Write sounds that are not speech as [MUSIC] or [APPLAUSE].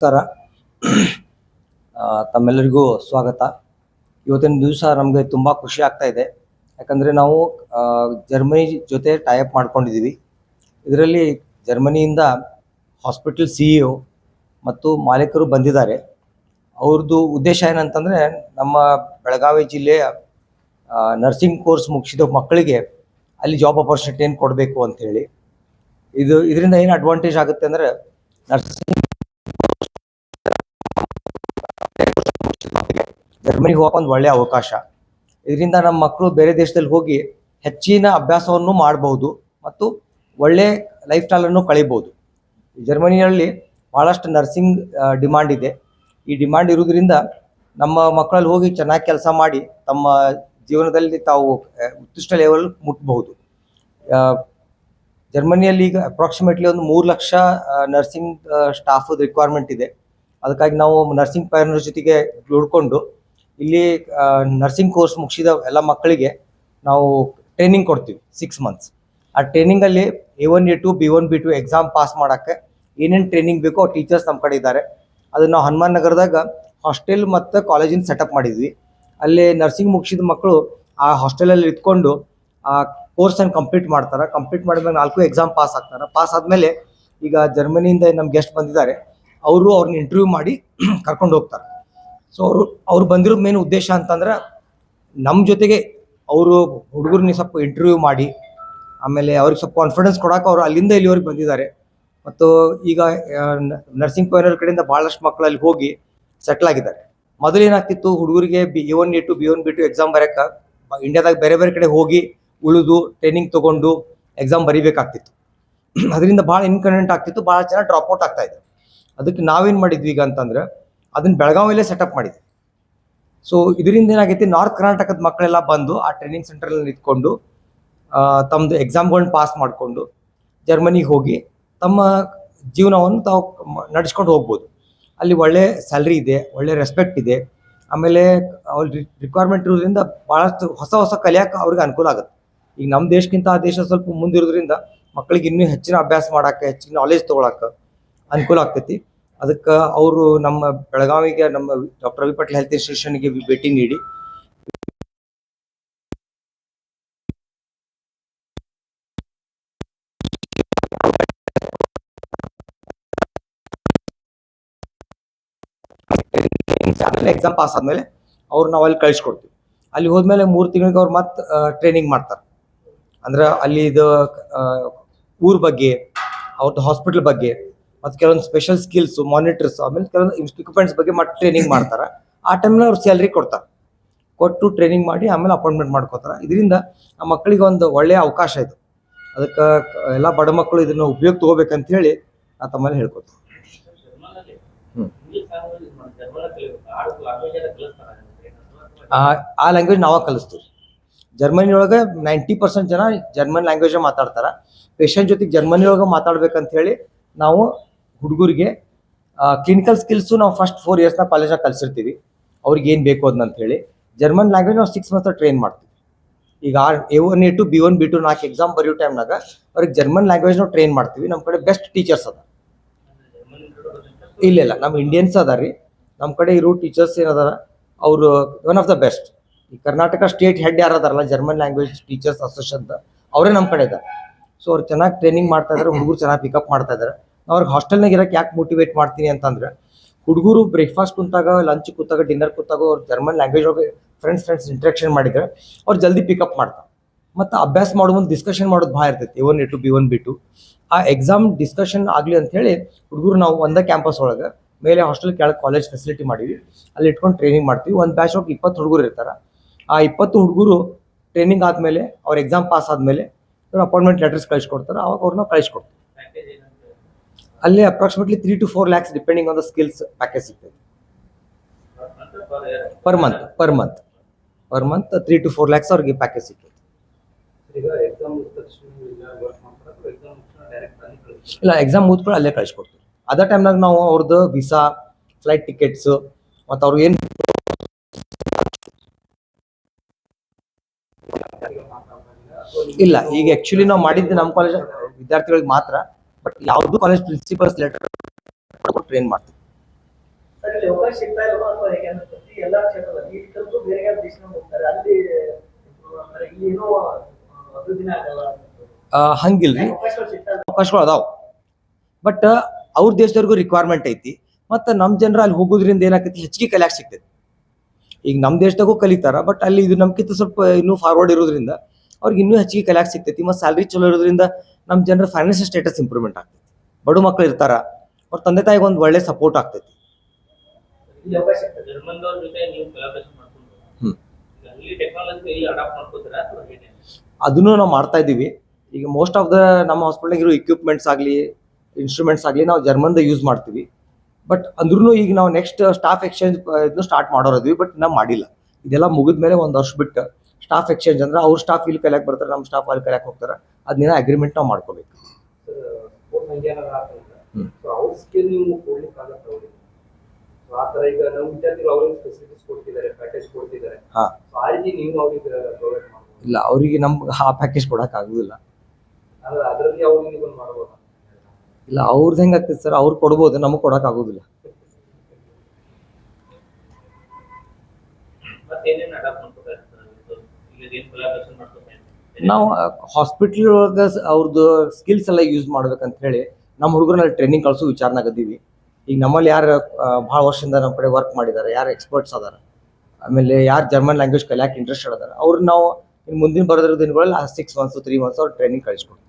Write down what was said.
ನಮಸ್ಕಾರ. ತಮ್ಮೆಲ್ಲರಿಗೂ ಸ್ವಾಗತ. ಇವತ್ತಿನ ದಿವಸ ನಮಗೆ ತುಂಬ ಖುಷಿ ಆಗ್ತಾ ಇದೆ. ಯಾಕಂದರೆ ನಾವು ಜರ್ಮನಿ ಜೊತೆ ಟೈಅಪ್ ಮಾಡ್ಕೊಂಡಿದ್ದೀವಿ ಇದರಲ್ಲಿ ಜರ್ಮನಿಯಿಂದ ಹಾಸ್ಪಿಟಲ್ ಸಿ ಇ ಮತ್ತು ಮಾಲೀಕರು ಬಂದಿದ್ದಾರೆ. ಅವ್ರದ್ದು ಉದ್ದೇಶ ಏನಂತಂದರೆ ನಮ್ಮ ಬೆಳಗಾವಿ ಜಿಲ್ಲೆಯ ನರ್ಸಿಂಗ್ ಕೋರ್ಸ್ ಮುಗಿಸಿದ ಮಕ್ಕಳಿಗೆ ಅಲ್ಲಿ ಜಾಬ್ ಆಪರ್ಚುನಿಟಿಯನ್ನು ಕೊಡಬೇಕು ಅಂತೇಳಿ. ಇದು, ಇದರಿಂದ ಏನು ಅಡ್ವಾಂಟೇಜ್ ಆಗುತ್ತೆ ಅಂದರೆ ನರ್ಸಿಂಗ್ ಜರ್ಮನಿಗೆ ಹೋಗಕ್ಕೆ ಒಂದು ಒಳ್ಳೆಯ ಅವಕಾಶ. ಇದರಿಂದ ನಮ್ಮ ಮಕ್ಕಳು ಬೇರೆ ದೇಶದಲ್ಲಿ ಹೋಗಿ ಹೆಚ್ಚಿನ ಅಭ್ಯಾಸವನ್ನು ಮಾಡಬಹುದು ಮತ್ತು ಒಳ್ಳೆ ಲೈಫ್ ಸ್ಟೈಲನ್ನು ಕಳಿಬೋದು. ಜರ್ಮನಿಯಲ್ಲಿ ಭಾಳಷ್ಟು ನರ್ಸಿಂಗ್ ಡಿಮಾಂಡ್ ಇದೆ. ಈ ಡಿಮಾಂಡ್ ಇರೋದ್ರಿಂದ ನಮ್ಮ ಮಕ್ಕಳಲ್ಲಿ ಹೋಗಿ ಚೆನ್ನಾಗಿ ಕೆಲಸ ಮಾಡಿ ತಮ್ಮ ಜೀವನದಲ್ಲಿ ತಾವು ಉತ್ಕೃಷ್ಟ ಲೆವೆಲ್ ಮುಟ್ಬಹುದು. ಜರ್ಮನಿಯಲ್ಲಿ ಈಗ ಅಪ್ರಾಕ್ಸಿಮೇಟ್ಲಿ ಒಂದು ಮೂರು ಲಕ್ಷ ನರ್ಸಿಂಗ್ ಸ್ಟಾಫ್ ರಿಕ್ವೈರ್ಮೆಂಟ್ ಇದೆ. ಅದಕ್ಕಾಗಿ ನಾವು ನರ್ಸಿಂಗ್ ಪೈರನರ್ ಜೊತೆಗೆ ಜೋಡ್ಕೊಂಡು ಇಲ್ಲಿ ನರ್ಸಿಂಗ್ ಕೋರ್ಸ್ ಮುಗಿಸಿದ ಎಲ್ಲ ಮಕ್ಕಳಿಗೆ ನಾವು ಟ್ರೈನಿಂಗ್ ಕೊಡ್ತೀವಿ ಸಿಕ್ಸ್ ಮಂತ್ಸ್ ಆ ಟ್ರೈನಿಂಗಲ್ಲಿ A one A two B one B two exam pass ಮಾಡೋಕ್ಕೆ ಏನೇನು ಟ್ರೈನಿಂಗ್ ಬೇಕೋ ಟೀಚರ್ಸ್ ನಮ್ಮ ಕಡೆ ಇದ್ದಾರೆ. ಅದನ್ನು ನಾವು ಹನುಮಾನ್ ನಗರದಾಗ ಹಾಸ್ಟೆಲ್ ಮತ್ತು ಕಾಲೇಜಿನ ಸೆಟಪ್ ಮಾಡಿದ್ವಿ. ಅಲ್ಲಿ ನರ್ಸಿಂಗ್ ಮುಗಿಸಿದ ಮಕ್ಕಳು ಆ ಹಾಸ್ಟೆಲಲ್ಲಿ ಇಟ್ಕೊಂಡು ಆ ಕೋರ್ಸನ್ನು ಕಂಪ್ಲೀಟ್ ಮಾಡ್ತಾರೆ. ಕಂಪ್ಲೀಟ್ ಮಾಡಿದ್ಮೇಲೆ ನಾಲ್ಕು ಎಕ್ಸಾಮ್ ಪಾಸ್ ಆಗ್ತಾರೆ. ಪಾಸ್ ಆದಮೇಲೆ ಈಗ ಜರ್ಮನಿಯಿಂದ ನಮ್ಮ ಗೆಸ್ಟ್ ಬಂದಿದ್ದಾರೆ. ಅವರು ಅವ್ರನ್ನ ಇಂಟರ್ವ್ಯೂ ಮಾಡಿ [CLEARS THROAT] ಕರ್ಕೊಂಡು ಹೋಗ್ತಾರೆ. ಸೊ ಅವರು, ಅವ್ರು ಬಂದಿರೋದು ಮೇನ್ ಉದ್ದೇಶ ಅಂತಂದ್ರೆ ನಮ್ಮ ಜೊತೆಗೆ ಅವರು ಹುಡುಗರನ್ನ ಸ್ವಲ್ಪ ಇಂಟರ್ವ್ಯೂ ಮಾಡಿ, ಆಮೇಲೆ ಅವ್ರಿಗೆ ಸ್ವಲ್ಪ ಕಾನ್ಫಿಡೆನ್ಸ್ ಕೊಡೋಕೆ ಅವರು ಅಲ್ಲಿಂದ ಇಲ್ಲಿವರೆಗೆ ಬಂದಿದ್ದಾರೆ. ಮತ್ತು ಈಗ ನರ್ಸಿಂಗ್ ಪೈನರ್ ಕಡೆಯಿಂದ ಭಾಳಷ್ಟು ಮಕ್ಕಳು ಅಲ್ಲಿ ಹೋಗಿ ಸೆಟ್ಲ್ ಆಗಿದ್ದಾರೆ. ಮೊದಲು ಏನಾಗ್ತಿತ್ತು, ಹುಡುಗರಿಗೆ B A one A two B one B two exam ಬರೋಕ್ಕೆ ಇಂಡಿಯಾದಾಗ ಬೇರೆ ಬೇರೆ ಕಡೆ ಹೋಗಿ ಉಳಿದು ಟ್ರೈನಿಂಗ್ ತೊಗೊಂಡು ಎಕ್ಸಾಮ್ ಬರೀಬೇಕಾಗ್ತಿತ್ತು. [CLEARS THROAT] ಅದರಿಂದ ಭಾಳ ಇನ್ಕನ್ವೆಂಟ್ ಆಗ್ತಿತ್ತು ಭಾಳ ಜನ ಡ್ರಾಪ್ ಔಟ್ ಆಗ್ತಾ ಅದಕ್ಕೆ ನಾವೇನು ಮಾಡಿದ್ವಿ ಈಗ ಅಂತಂದ್ರೆ ಅದನ್ನ ಬೆಳಗಾವಿಯಲ್ಲೇ ಸೆಟಪ್ ಮಾಡಿದೆ ಸೊ ಇದರಿಂದ ಏನಾಗೈತಿ ನಾರ್ತ್ ಕರ್ನಾಟಕದ ಮಕ್ಕಳೆಲ್ಲ ಬಂದು ಆ ಟ್ರೈನಿಂಗ್ ಸೆಂಟ್ರಲ್ಲಿ ನಿಂತ್ಕೊಂಡು ತಮ್ಮದು ಎಕ್ಸಾಮ್ಗಳನ್ನ ಪಾಸ್ ಮಾಡಿಕೊಂಡು ಜರ್ಮನಿಗೆ ಹೋಗಿ ತಮ್ಮ ಜೀವನವನ್ನು ತಾವು ನಡೆಸ್ಕೊಂಡು ಹೋಗ್ಬೋದು. ಅಲ್ಲಿ ಒಳ್ಳೆ ಸ್ಯಾಲ್ರಿ ಇದೆ, ಒಳ್ಳೆ ರೆಸ್ಪೆಕ್ಟ್ ಇದೆ. ಆಮೇಲೆ ಅವ್ರ ರಿಕ್ವೈರ್ಮೆಂಟ್ ಇರೋದ್ರಿಂದ ಭಾಳಷ್ಟು ಹೊಸ ಹೊಸ ಕಲಿಯೋಕೆ ಅವ್ರಿಗೆ ಅನುಕೂಲ ಆಗುತ್ತೆ. ಈಗ ನಮ್ಮ ದೇಶಕ್ಕಿಂತ ಆ ದೇಶ ಸ್ವಲ್ಪ ಮುಂದಿರೋದ್ರಿಂದ ಮಕ್ಕಳಿಗೆ ಇನ್ನೂ ಹೆಚ್ಚಿನ ಅಭ್ಯಾಸ ಮಾಡೋಕ್ಕೆ, ಹೆಚ್ಚಿನ ನಾಲೆಜ್ ತೊಗೊಳಕ್ಕೆ ಅನುಕೂಲ ಆಗ್ತೈತಿ. ಅದಕ್ಕೆ ಅವರು ನಮ್ಮ ಬೆಳಗಾವಿಗೆ ನಮ್ಮ ಡಾಕ್ಟರ್ ರವಿ ಪಟೇಲ್ ಹೆಲ್ತ್ ಇನ್ಸ್ಟಿಟ್ಯೂಷನ್ಗೆ ಭೇಟಿ ನೀಡಿ. ಎಕ್ಸಾಮ್ ಪಾಸ್ ಆದಮೇಲೆ ಅವ್ರು ನಾವು ಅಲ್ಲಿ ಕಳಿಸ್ಕೊಡ್ತೀವಿ. ಅಲ್ಲಿ ಹೋದ್ಮೇಲೆ ಮೂರು ತಿಂಗಳಿಗೆ ಅವ್ರು ಮತ್ತೆ ಟ್ರೈನಿಂಗ್ ಮಾಡ್ತಾರೆ. ಅಂದ್ರೆ ಅಲ್ಲಿ ಇದು ಊರ್ ಬಗ್ಗೆ ಅವ್ರದ್ದು ಹಾಸ್ಪಿಟಲ್ ಬಗ್ಗೆ ಮತ್ತು ಕೆಲವೊಂದು ಸ್ಪೆಷಲ್ ಸ್ಕಿಲ್ಸ್ ಮಾನಿಟರ್ಸ್ ಆಮೇಲೆ ಕೆಲವೊಂದು ಇಕ್ವಿಪ್ಮೆಂಟ್ಸ್ ಬಗ್ಗೆ ಮತ್ತೆ ಟ್ರೈನಿಂಗ್ ಮಾಡ್ತಾರೆ. ಆ ಟೈಮ್ನ ಅವ್ರು ಸ್ಯಾಲ್ರಿ ಕೊಡ್ತಾರೆ. ಕೊಟ್ಟು ಟ್ರೈನಿಂಗ್ ಮಾಡಿ ಆಮೇಲೆ ಅಪಾಯಿಂಟ್ಮೆಂಟ್ ಮಾಡ್ಕೋತಾರೆ. ಇದರಿಂದ ಆ ಮಕ್ಕಳಿಗೆ ಒಂದು ಒಳ್ಳೆಯ ಅವಕಾಶ ಇದು. ಅದಕ್ಕೆ ಎಲ್ಲ ಬಡ ಮಕ್ಕಳು ಇದನ್ನ ಉಪಯೋಗ ತಗೋಬೇಕಂತ ಹೇಳಿ ನಾ ತಮ್ಮಲ್ಲಿ. ಆ ಆ ಲ್ಯಾಂಗ್ವೇಜ್ ನಾವೇ ಕಲಿಸ್ತೀವಿ. ಜರ್ಮನಿ ಒಳಗೆ ನೈಂಟಿ ಪರ್ಸೆಂಟ್ ಜನ ಜರ್ಮನ್ ಲ್ಯಾಂಗ್ವೇಜ್ ಮಾತಾಡ್ತಾರ. ಪೇಷಂಟ್ ಜೊತೆಗೆ ಜರ್ಮನಿ ಒಳಗೆ ಮಾತಾಡ್ಬೇಕಂತ ಹೇಳಿ ನಾವು ಹುಡುಗರಿಗೆ ಕ್ಲಿನಿಕಲ್ ಸ್ಕಿಲ್ಸು ನಾವು ಫಸ್ಟ್ ಫೋರ್ ಇಯರ್ಸ್ನ ಕಾಲೇಜಾಗ ಕಲಿಸಿರ್ತೀವಿ. ಅವ್ರಿಗೆ ಏನು ಬೇಕು ಅದನ್ನ ಅಂತ ಹೇಳಿ ಜರ್ಮನ್ ಲ್ಯಾಂಗ್ವೇಜ್ ನಾವು ಸಿಕ್ಸ್ ಮಂತ್ಸ್ ಟ್ರೈನ್ ಮಾಡ್ತೀವಿ. ಈಗ R A one A two B one B two ನಾಲ್ಕು ಎಕ್ಸಾಮ್ ಬರೆಯೋ ಟೈಮ್ನಾಗ ಅವ್ರಿಗೆ ಜರ್ಮನ್ ಲ್ಯಾಂಗ್ವೇಜ್ ನಾವು ಟ್ರೈನ್ ಮಾಡ್ತೀವಿ. ನಮ್ಮ ಕಡೆ ಬೆಸ್ಟ್ ಟೀಚರ್ಸ್ ಅದ. ಇಲ್ಲ ಇಲ್ಲ ನಮ್ಮ ಇಂಡಿಯನ್ಸ್ ಅದ ರೀ ನಮ್ಮ ಕಡೆ ಇರೋ ಟೀಚರ್ಸ್ ಏನದಾರ, ಅವರು ಒನ್ ಆಫ್ ದ ಬೆಸ್ಟ್ ಈ ಕರ್ನಾಟಕ ಸ್ಟೇಟ್ ಹೆಡ್ ಯಾರು ಅದಾರಲ್ಲ ಜರ್ಮನ್ ಲ್ಯಾಂಗ್ವೇಜ್ ಟೀಚರ್ಸ್ ಅಸೋಸಿಯೇಷನ್ ಅವರೇ ನಮ್ಮ ಕಡೆ ಇದ್ದಾರೆ ಸೊ ಅವ್ರು ಚೆನ್ನಾಗಿ ಟ್ರೈನಿಂಗ್ ಮಾಡ್ತಾ ಇದ್ದಾರೆ ಹುಡುಗರು ಚೆನ್ನಾಗಿ ಪಿಕಪ್ ಮಾಡ್ತಾ ಇದ್ದಾರೆ ಅವ್ರಿಗೆ ಹಾಸ್ಟೆಲ್ನಾಗ ಇರಕ್ಕೆ ಯಾಕೆ ಮೋಟಿವೇಟ್ ಮಾಡ್ತೀನಿ ಅಂತಂದ್ರೆ, ಹುಡುಗರು ಬ್ರೇಕ್ಫಾಸ್ಟ್ ಕುಂತಾಗ ಲಂಚ್ ಕೂತಾಗ ಡಿನ್ನರ್ ಕೂತಾಗ ಅವ್ರು ಜರ್ಮನ್ ಲ್ಯಾಂಗ್ವೇಜ್ ಒಳಗೆ ಫ್ರೆಂಡ್ಸ್ ಫ್ರೆಂಡ್ಸ್ ಇಂಟ್ರಾಕ್ಷನ್ ಮಾಡಿದ್ರೆ ಅವ್ರು ಜಲ್ದಿ ಪಿಕಪ್ ಮಾಡ್ತಾರೆ. ಮತ್ತು ಅಭ್ಯಾಸ ಮಾಡೋ ಒಂದು ಡಿಸ್ಕಷನ್ ಮಾಡೋದು ಭಾಳ ಇರ್ತೈತಿ one A two B one B two ಆ ಎಕ್ಸಾಮ್ ಡಿಸ್ಕಷನ್ ಆಗಲಿ ಅಂತ ಹೇಳಿ ಹುಡುಗರು ನಾವು ಒಂದೇ ಕ್ಯಾಂಪಸ್ ಒಳಗೆ ಮೇಲೆ ಹಾಸ್ಟೆಲ್ ಕೆಳಗೆ ಕಾಲೇಜ್ ಫೆಸಿಲಿಟಿ ಮಾಡೀವಿ. ಅಲ್ಲಿ ಇಟ್ಕೊಂಡು ಟ್ರೈನಿಂಗ್ ಮಾಡ್ತೀವಿ. ಒಂದು ಬ್ಯಾಚ್ ಒಳಗೆ ಇಪ್ಪತ್ತು ಹುಡುಗರು ಇರ್ತಾರೆ. ಆ ಇಪ್ಪತ್ತು ಹುಡುಗರು ಟ್ರೈನಿಂಗ್ ಆದಮೇಲೆ ಅವ್ರ ಎಕ್ಸಾಮ್ ಪಾಸ್ ಆದಮೇಲೆ ಅವ್ರ ಅಪಾಯಿಂಟ್ಮೆಂಟ್ ಲೆಟರ್ಸ್ ಕಳಿಸ್ಕೊಡ್ತಾರೆ ಅವಾಗ ಅವ್ರನ್ನ ಕಳಿಸ್ಕೊಡ್ತೀವಿ ಅಲ್ಲಿ approximately three to four lakhs depending on the skills package ಸಿಗ್ತದೆ per month per month per month three to four lakhs ಅವ್ರಿಗೆ ಪ್ಯಾಕೇಜ್ ಸಿಗ್ತದೆ. ಇಲ್ಲ ಎಕ್ಸಾಮ್ ಮುಗಿದ್ಕೊಂಡು ಅಲ್ಲೇ ಕಳಿಸ್ಕೊಡ್ತೀವಿ. ಅದೇ ಟೈಮ್ನಾಗ ನಾವು ಅವ್ರದ್ದು ವಿಸಾ ಫ್ಲೈಟ್ ಟಿಕೆಟ್ಸ್ ಮತ್ತು ಅವ್ರಿಗೆ ಏನು ಇಲ್ಲ ಈಗ ಆ್ಯಕ್ಚುಲಿ ನಾವು ಮಾಡಿದ್ದು ನಮ್ಮ ಕಾಲೇಜ್ ವಿದ್ಯಾರ್ಥಿಗಳಿಗೆ ಮಾತ್ರ. ಬಟ್ ಯಾವುದು ಕಾಲೇಜ್ ಪ್ರಿನ್ಸಿಪಲ್ಸ್ ಲೆಟರ್ ಟ್ರೈನ್ ಮಾಡ್ತೀವಿ. ಹಂಗಿಲ್ರಿ. ಅವಕಾಶಗಳು ಅದಾವ. ಬಟ್ ಅವ್ರ ದೇಶದವ್ರಿಗೂ ರಿಕ್ವೈರ್ಮೆಂಟ್ ಐತಿ. ಮತ್ತು ನಮ್ಮ ಜನರ ಅಲ್ಲಿ ಹೋಗೋದ್ರಿಂದ ಏನಾಕೈತಿ? ಹೆಚ್ಚಿಗೆ ಕಲಿಯಾಕ ಸಿಗ್ತೈತಿ. ಈಗ ನಮ್ಮ ದೇಶದಾಗೂ ಕಲಿತಾರ ಬಟ್ ಅಲ್ಲಿ ಇದು ನಮ್ಕಿಂತ ಸ್ವಲ್ಪ ಇನ್ನೂ ಫಾರ್ವರ್ಡ್ ಇರೋದ್ರಿಂದ ಅವ್ರಿಗೆ ಇನ್ನೂ ಹೆಚ್ಚಿಗೆ ಕಲಿಯಾಕ ಸಿಗ್ತೈತಿ. ಮತ್ತೆ ಸ್ಯಾಲ್ರಿ ಚಲೋ ಇರೋದ್ರಿಂದ ನಮ್ಮ ಜನರ ಫೈನಾನ್ಷಿಯಲ್ ಸ್ಟೇಟಸ್ ಇಂಪ್ರೂವ್ಮೆಂಟ್ ಆಗ್ತೈತಿ. ಬಡ ಮಕ್ಳು ಇರ್ತಾರ ಅವ್ರ ತಂದೆ ತಾಯಿಗೆ ಒಂದು ಒಳ್ಳೆ ಸಪೋರ್ಟ್ ಆಗ್ತೈತಿ. ಅದನ್ನು ನಾವು ಮಾಡ್ತಾ ಇದ್ದೀವಿ. ಈಗ ಮೋಸ್ಟ್ ಆಫ್ ದ ನಮ್ಮ ಹಾಸ್ಪಿಟಲ್ನಾಗ ಇರೋ ಇಕ್ವಿಪ್ಮೆಂಟ್ಸ್ ಆಗಲಿ ಇನ್ಸ್ಟ್ರೂಮೆಂಟ್ಸ್ ಆಗಲಿ ನಾವು ಜರ್ಮನ್ದ ಯೂಸ್ ಮಾಡ್ತೀವಿ. ಬಟ್ ಅಂದ್ರೂ ಈಗ ನಾವು ನೆಕ್ಸ್ಟ್ ಸ್ಟಾಫ್ ಎಕ್ಸ್ಚೇಂಜ್ ಇದನ್ನು ಸ್ಟಾರ್ಟ್ ಮಾಡೋರದ್ವಿ ಬಟ್ ನಾವು ಮಾಡಿಲ್ಲ. ಇದೆಲ್ಲ ಮುಗಿದ ಮೇಲೆ ಒಂದು ವರ್ಷ ಬಿಟ್ಟು ಸ್ಟಾಫ್ ಎಕ್ಸ್ಚೇಂಜ್ ಅಂದ್ರೆ ಅವ್ರ ಸ್ಟಾಫ್ ಇಲ್ಲಿ ಕಲಿಯಕ್ಕೆ ಬರ್ತಾರೆ ನಮ್ಮ ಸ್ಟಾಫ್ ಅಲ್ಲಿ ಕಲಿಯಕ್ಕೆ ಹೋಗ್ತಾರೆ. ಅದನ್ನೇನೋ ಅಗ್ರಿಮೆಂಟ್ ನಾವು ಮಾಡ್ಕೋಬೇಕು. ಇಲ್ಲ ಅವರಿಗೆ ನಮ್ಗೆ ಆ ಪ್ಯಾಕೇಜ್ ಕೊಡಕ್ ಆಗುದಿಲ್ಲ. ಇಲ್ಲ ಅವ್ರದ್ದು ಹೆಂಗ ಆಗ್ತದೆ ಸರ್? ಅವ್ರು ಕೊಡ್ಬೋದು ನಮಗ್ ಕೊಡಕ್ ಆಗುದಿಲ್ಲ. ಏನೇನು ಅಡಾಪ್ಟ್ ಮಾಡ್ಕೋತಾರೆ ಈಗ ಏನು ಕೊಲಾಬ್ರೇಷನ್ ಮಾಡ್ಕೋತಾರೆ ನಾವು ಹಾಸ್ಪಿಟ್ಲ್ ಒಳಗೆ ಅವ್ರದ್ದು ಸ್ಕಿಲ್ಸ್ ಎಲ್ಲ ಯೂಸ್ ಮಾಡ್ಬೇಕಂತ ಹೇಳಿ ನಮ್ಮ ಹುಡುಗರನ್ನ ಟ್ರೈನಿಂಗ್ ಕಳ್ಸೋ ವಿಚಾರನಾಗದ್ದೀವಿ ಈಗ ನಮ್ಮಲ್ಲಿ ಯಾರು ಭಾಳ ವರ್ಷದಿಂದ ನಮ್ಮ ಕಡೆ ವರ್ಕ್ ಮಾಡಿದ್ದಾರೆ ಯಾರು ಎಕ್ಸ್ಪರ್ಟ್ಸ್ ಅದಾರ. ಆಮೇಲೆ ಯಾರು ಜರ್ಮನ್ ಲ್ಯಾಂಗ್ವೇಜ್ ಕಲಿಯಕ್ಕೆ ಇಂಟ್ರೆಸ್ಟ್ ಅದಾರ ಅವ್ರು ನಾವು ಮುಂದಿನ ಬರೋದ್ರ ದಿನಗಳಲ್ಲಿ ಸಿಕ್ಸ್ ಮಂತ್ಸು ತ್ರೀ ಮಂತ್ಸ್ ಅವ್ರು ಟ್ರೈನಿಂಗ್ ಕಳಿಸ್ಕೊಡ್ತೀವಿ